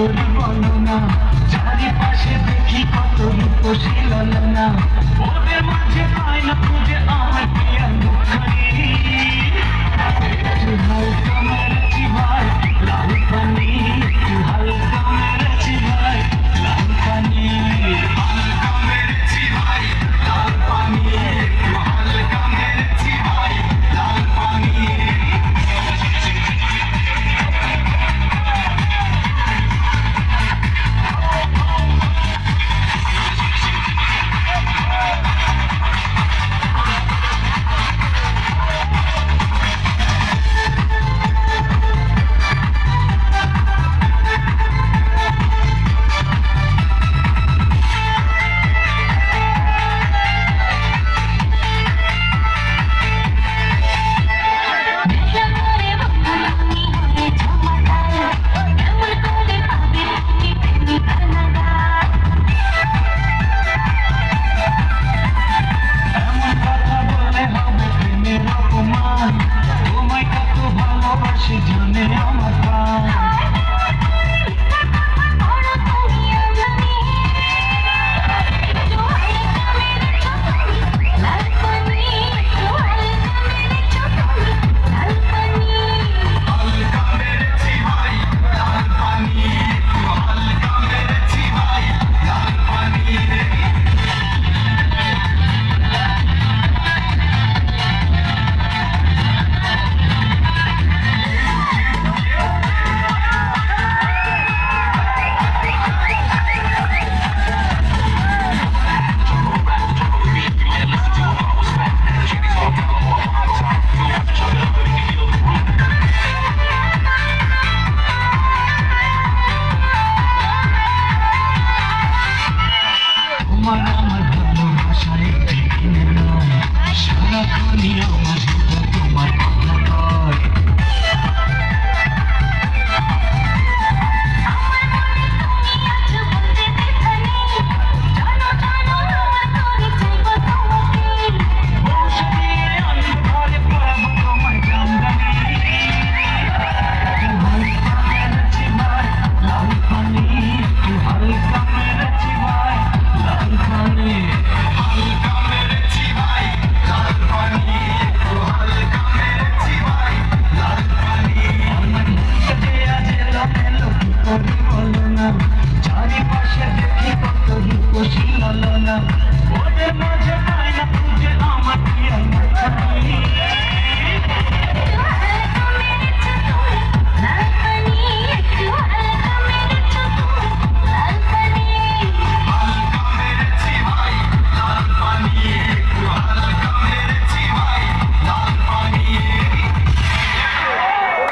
করি বর্ণনা। চারিপাশে দেখি কত রূপশীল না ওদের মাঝে পায় না খুঁজে আমার প্রিয়া রাখো নিয়ম তোমার ওদের মাঝে আয়না খুঁজে আমার কি আয়না